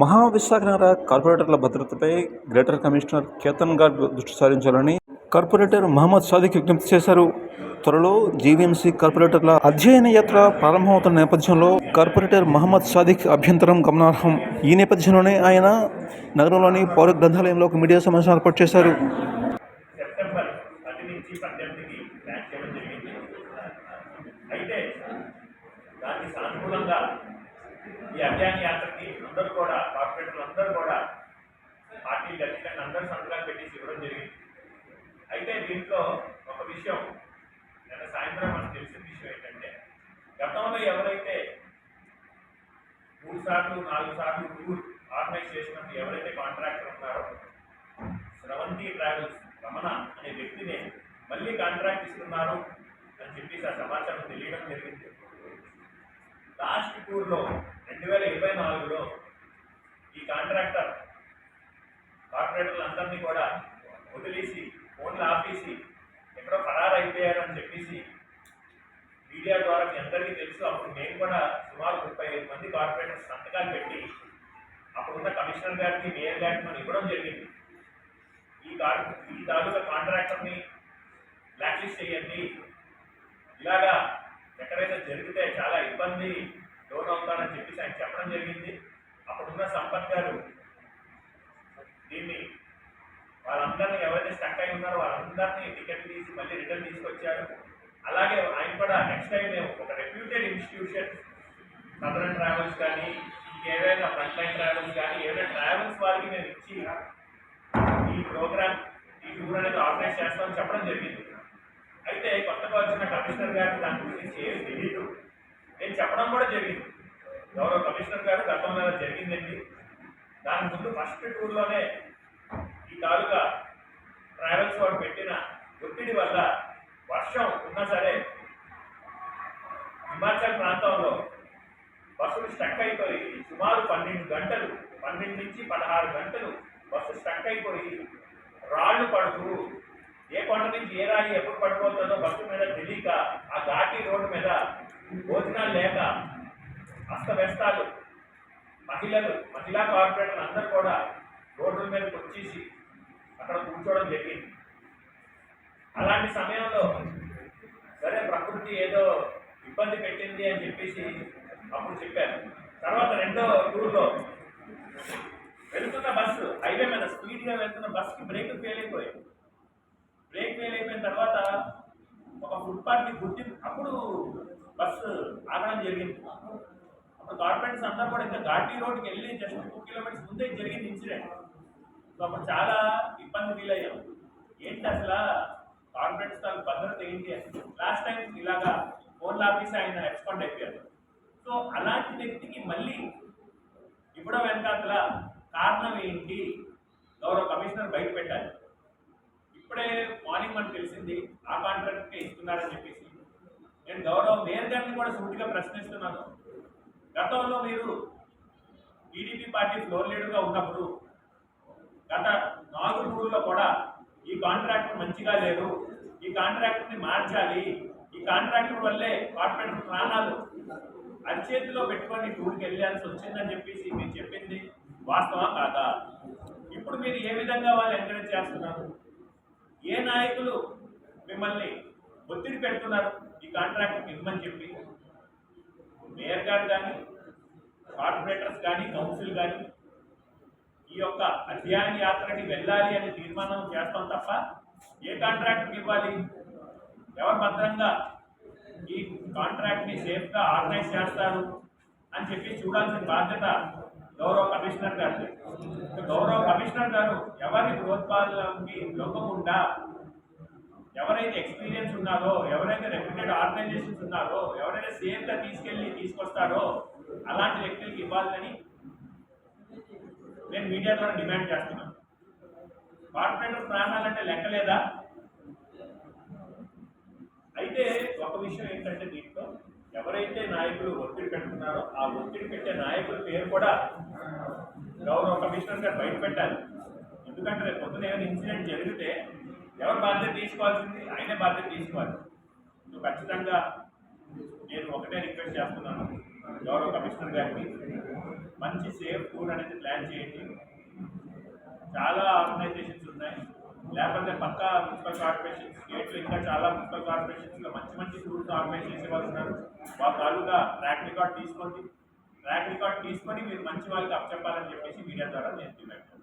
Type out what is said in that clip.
మహావిశాఖనగర కార్పొరేటర్ల భద్రతపై greater commissioner Ketan Garg దృష్టి సారించాలని కార్పొరేటర్ మహమ్మద్ సాదిక్ విజ్ఞప్తి చేశారు. త్వరలో జీవీఎంసీ కార్పొరేటర్ల అధ్యయన యాత్ర ప్రారంభమవుతున్న నేపథ్యంలో కార్పొరేటర్ మహమ్మద్ సాదిక్ అభ్యంతరం గమనార్హం. ఈ నేపథ్యంలోనే ఆయన నగరంలోని పౌర గ్రంథాలయంలో ఒక మీడియా సమావేశం ఏర్పాటు చేశారు సెప్టెంబర్ పది నుంచి పద్దెనిమిదికి ప్లాన్ చేయడం జరిగింది అయితే దానికి సానుకూలంగా ఈ అధ్యాయ యాత్రకి అందరూ కూడా కార్పొరేటర్లు అందరూ కూడా పార్టీలు ఖచ్చితంగా అందరూ సంతకాలు పెట్టేసి ఇవ్వడం జరిగింది. అయితే దీంట్లో ఒక విషయం నిన్న సాయంత్రం మనకు తెలిసిన విషయం ఏంటంటే గతంలో ఎవరైతే మూడు సార్లు నాలుగు సార్లు టూర్ ఆర్గనైజ్ చేసినప్పుడు ఎవరైతే కాంట్రాక్టర్ ఉన్నారో స్రవంతి ట్రావెల్స్ రమణ అనే వ్యక్తిని మళ్ళీ కాంట్రాక్ట్ ఇస్తున్నారు అని చెప్పేసి ఆ సమాచారం తెలియడం జరిగింది. లాస్ట్ టూర్లో రెండు వేల ఇరవై నాలుగులో ఈ కాంట్రాక్టర్ కార్పొరేటర్లందరినీ కూడా వదిలేసి ఫోన్లు ఆపేసి ఎక్కడో ఖరారు అయిపోయారని చెప్పేసి మీడియా ద్వారా మీ అందరికీ తెలుసు. అప్పుడు నేను కూడా సుమారు ముప్పై ఐదు మంది కార్పొరేటర్స్ సంతకాలు పెట్టి అప్పుడున్న కమిషనర్ గారికి మేయర్ గారికి మనం ఇవ్వడం జరిగింది. ఈ కార్ ఈ తాలూకా కాంట్రాక్టర్ని బ్లాక్లిస్ట్ చేయండి. ఇలాగా ఎక్కడైతే జరిగితే చాలా ఇబ్బంది లోన్ అవుతారని చెప్పేసి ఆయన చెప్పడం జరిగింది. అప్పుడున్న సంపత్ గారు దీన్ని వాళ్ళందరినీ ఎవరైతే స్టక్ అయి ఉన్నారో వాళ్ళందరినీ టికెట్ తీసి మళ్ళీ రిటర్న్ తీసుకొచ్చారు. అలాగే ఆయన కూడా నెక్స్ట్ టైం మేము ఒక రెప్యూటెడ్ ఇన్స్టిట్యూషన్ సదరన్ ట్రావెల్స్ కానీ ఇంకేవైనా ఫ్రంట్ లైన్ ట్రావెల్స్ కానీ ఏదైనా ట్రావెల్స్ వారికి మేము ఇచ్చి ఈ ప్రోగ్రామ్ ఈ టూర్ అనేది ఆర్గనైజ్ చేస్తామని చెప్పడం జరిగింది. అయితే కొత్తగా వచ్చిన కమిషనర్ గారు దాని గురించి ఏం తెలియదు నేను చెప్పడం కూడా జరిగింది. గౌరవ కమిషనర్ గారు గతంలో జరిగిందండి. దాని ముందు ఫస్ట్ టూర్లోనే ఈ తాలూకా ట్రావెల్స్ వాడు పెట్టిన ఒత్తిడి వల్ల వర్షం ఉన్నా సరే హిమాచల్ ప్రాంతంలో బస్సులు స్టక్ అయిపోయి సుమారు పన్నెండు గంటలు పన్నెండు నుంచి పదహారు గంటలు బస్సు స్టక్ అయిపోయి రాళ్ళు పడుతూ ఏ కొండ నుంచి ఏ రాయి ఎప్పుడు పడిపోతుందో బస్సు మీద తెలియక ఆ ఘాటి రోడ్డు మీద భోజనాలు లేక అస్తవ్యస్తాలు. మహిళలు మహిళా కార్పొరేటర్లు అందరూ కూడా రోడ్ల మీదకి వచ్చేసి అక్కడ కూర్చోవడం జరిగింది. అలాంటి సమయంలో సరే ప్రకృతి ఏదో ఇబ్బంది పెట్టింది అని చెప్పేసి అప్పుడు చెప్పారు. తర్వాత రెండో టూర్లో వెళ్తున్న బస్సు హైవే మీద స్పీడ్గా వెళ్తున్న బస్సుకి బ్రేక్ ఫెయిల్ అయిపోయాయి బ్రేక్ ఫెయిల్ అయిపోయిన తర్వాత ఒక ఫుట్పాత్ని గుర్తి అప్పుడు బస్సు ఆగడం జరిగింది. అప్పుడు గవర్నమెంట్స్ అందరూ కూడా ఇంకా ఘాటీ రోడ్కి వెళ్ళి జస్ట్ టూ కిలోమీటర్స్ ముందే జరిగింది ఇన్సిడెంట్ సో అప్పుడు చాలా ఇబ్బంది ఫీల్ అయ్యాం. ఏంటి అసలు కార్పొరేట్స్ తాలూ భద్రత ఏంటి అని. లాస్ట్ టైం ఇలాగా ఫోన్ ఆఫీస్ ఆయన ఎక్స్పాండ్ అయిపోయారు. సో అలాంటి వ్యక్తికి మళ్ళీ ఇవ్వడం వెనకాతల కారణం ఏంటి? గౌరవ కమిషనర్ బయట పెట్టాలి ఇప్పుడే మార్నింగ్ మనకు తెలిసింది ఆ కాంట్రాక్ట్కే ఇస్తున్నారని చెప్పేసి. నేను గౌరవ మేయర్ గారిని కూడా సూటిగా ప్రశ్నిస్తున్నాను. గతంలో మీరు టీడీపీ పార్టీ ఫ్లోర్ లీడర్గా ఉన్నప్పుడు గత నాలుగు మూడులో కూడా ఈ కాంట్రాక్టర్ మంచిగా లేరు ఈ కాంట్రాక్టర్ని మార్చాలి. ఈ కాంట్రాక్టర్ వల్లే కార్పొరేటర్ ప్రాణాలు అరిచేతిలో పెట్టుకొని టూర్కి వెళ్ళాల్సి వచ్చిందని చెప్పేసి మీరు చెప్పింది వాస్తవం కాదా? ఇప్పుడు మీరు ఏ విధంగా వాళ్ళు ఎంకరేజ్ చేస్తున్నారు? ఏ నాయకులు మిమ్మల్ని ఒత్తిడి పెడుతున్నారు ఈ కాంట్రాక్ట్ ఇవ్వమని చెప్పి. మేయర్ గారు కానీ కార్పొరేటర్స్ కానీ కౌన్సిల్ కానీ ఈ యొక్క అధ్యయన యాత్రకి వెళ్ళాలి అని తీర్మానం చేస్తాం తప్ప ఏ కాంట్రాక్ట్ ఇవ్వాలి? ఎవరు భద్రంగా ఈ కాంట్రాక్ట్ని సేఫ్గా ఆర్గనైజ్ చేస్తారు అని చెప్పి చూడాల్సిన బాధ్యత గౌరవ కమిషనర్ గారు గౌరవ కమిషనర్ గారు ఎవరి ప్రోత్సాహాలకి లొక్కకుండా ఎవరైతే ఎక్స్పీరియన్స్ ఉన్నారో ఎవరైతే రెప్యూటెడ్ ఆర్గనైజేషన్స్ ఉన్నారో ఎవరైతే సేఫ్గా తీసుకెళ్ళి తీసుకొస్తారో అలాంటి వ్యక్తులకి ఇవ్వాలని నేను మీడియా ద్వారా డిమాండ్ చేస్తున్నాను. కార్పొరేటర్ ప్రాణాలంటే లెక్కలేదా? అయితే ఒక విషయం ఏంటంటే దీంట్లో ఎవరైతే నాయకులు ఒత్తిడి పెడుతున్నారో ఆ ఒత్తిడి పెట్టే నాయకుల పేరు కూడా గౌరవ కమిషనర్ గారు బయట పెట్టాలి. ఎందుకంటే రేపు పొద్దున ఏమైనా ఇన్సిడెంట్ జరిగితే ఎవరు బాధ్యత తీసుకోవాల్సింది? ఆయనే బాధ్యత తీసుకోవాలి. నువ్వు ఖచ్చితంగా నేను ఒకటే రిక్వెస్ట్ చేస్తున్నాను. గౌరవ కమిషనర్ గారికి. మంచి సేఫ్ ఫుడ్ అనేది ప్లాన్ చేయండి. చాలా ఆర్గనైజేషన్స్ ఉన్నాయి. లేకపోతే పక్క మున్సిపల్ కార్పొరేషన్ స్టేట్లో ఇంకా చాలా మున్సిపల్ కార్పొరేషన్స్లో మంచి మంచి ఫుడ్స్ ఆర్గనైజ్ చేసే వాళ్ళు ఉన్నారు వాళ్ళ తాలూకా ట్రాక్ రికార్డ్ తీసుకోండి. ట్రాక్ రికార్డ్ తీసుకొని మీరు మంచి వాళ్ళకి అప్పచెప్పాలని చెప్పేసి మీడియా ద్వారా నేను డిమాండ్